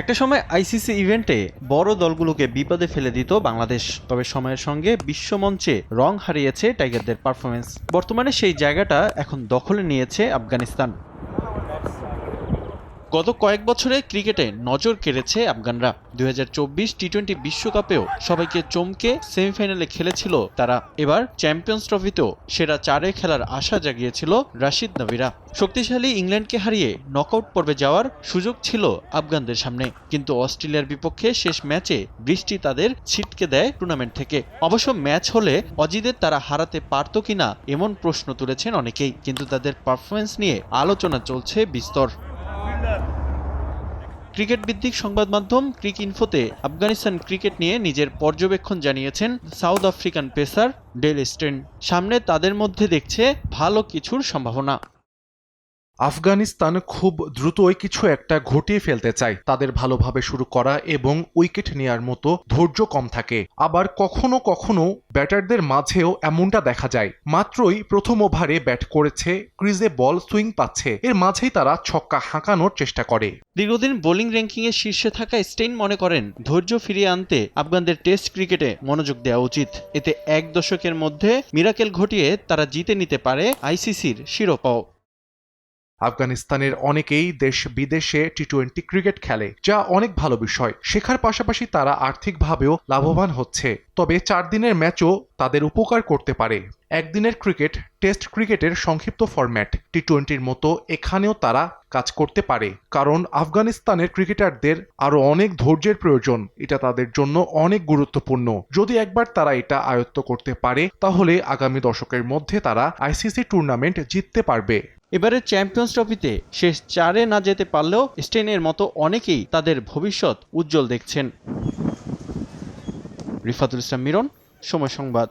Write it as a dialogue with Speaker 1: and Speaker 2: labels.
Speaker 1: একটা সময় আইসিসি ইভেন্টে বড় দলগুলোকে বিপদে ফেলে দিত বাংলাদেশ। তবে সময়ের সঙ্গে বিশ্বমঞ্চে রং হারিয়েছে টাইগারদের পারফরমেন্স বর্তমানে সেই জায়গাটা এখন দখলে নিয়েছে আফগানিস্তান। গত কয়েক বছরে ক্রিকেটে নজর কেড়েছে আফগানরা। দুই টি টোয়েন্টি বিশ্বকাপেও সবাইকে চমকে সেমিফাইনালে খেলেছিল তারা। এবার চ্যাম্পিয়ন্স ট্রফিতেও সেরা চারে খেলার আশা জাগিয়েছিল রাশিদ নবিরা। শক্তিশালী ইংল্যান্ডকে হারিয়ে নকআউট পর্বে যাওয়ার সুযোগ ছিল আফগানদের সামনে। কিন্তু অস্ট্রেলিয়ার বিপক্ষে শেষ ম্যাচে বৃষ্টি তাদের ছিটকে দেয় টুর্নামেন্ট থেকে। অবশ্য ম্যাচ হলে অজিদের তারা হারাতে পারত কিনা এমন প্রশ্ন তুলেছেন অনেকেই। কিন্তু তাদের পারফরমেন্স নিয়ে আলোচনা চলছে বিস্তর। ক্রিকেট ভিত্তিক সংবাদ মাধ্যম ক্রিক ইনফোতে আফগানিস্তান ক্রিকেট নিয়ে নিজের পর্যবেক্ষণ জানিয়েছেন south African pacer Dale Steyn. সামনে তাদের মধ্যে দেখছে ভালো কিছুর সম্ভাবনা।
Speaker 2: আফগানিস্তান খুব দ্রুতই কিছু একটা ঘটিয়ে ফেলতে চায়। তাদের ভালোভাবে শুরু করা এবং উইকেট নেয়ার মতো ধৈর্য কম থাকে। আবার কখনো কখনো ব্যাটারদের মাঝেও এমনটা দেখা যায়। মাত্রই প্রথম ওভারে ব্যাট করেছে, ক্রিজে বল সুইং পাচ্ছে। এর মাঝেই তারা ছক্কা হাঁকানোর চেষ্টা করে।
Speaker 1: দীর্ঘদিন বোলিং র্যাঙ্কিংয়ে শীর্ষে থাকা স্টেইন মনে করেন, ধৈর্য ফিরিয়ে আনতে আফগানদের টেস্ট ক্রিকেটে মনোযোগ দেওয়া উচিত। এতে এক দশকের মধ্যে মিরাকেল ঘটিয়ে তারা জিতে নিতে পারে আইসিসির শিরোপাও।
Speaker 2: আফগানিস্তানের অনেকেই দেশ বিদেশে টি টোয়েন্টি ক্রিকেট খেলে, যা অনেক ভালো বিষয়। শেখার পাশাপাশি তারা আর্থিকভাবেও লাভবান হচ্ছে। তবে চার দিনের ম্যাচও তাদের উপকার করতে পারে। একদিনের ক্রিকেট টেস্ট ক্রিকেটের সংক্ষিপ্ত ফরম্যাট টি টোয়েন্টির মতো এখানেও তারা কাজ করতে পারে। কারণ আফগানিস্তানের ক্রিকেটারদের আরও অনেক ধৈর্যের প্রয়োজন। এটা তাদের জন্য অনেক গুরুত্বপূর্ণ। যদি একবার তারা এটা আয়ত্ত করতে পারে, তাহলে আগামী দশকের মধ্যে তারা আইসিসি টুর্নামেন্ট জিততে পারবে।
Speaker 1: এবারে চ্যাম্পিয়ন্স ট্রফিতে শেষ চারে না যেতে পারলেও স্টেনের মতো অনেকেই তাদের ভবিষ্যৎ উজ্জ্বল দেখছেন। রিফাতুল ইসলাম মিরন, সময় সংবাদ।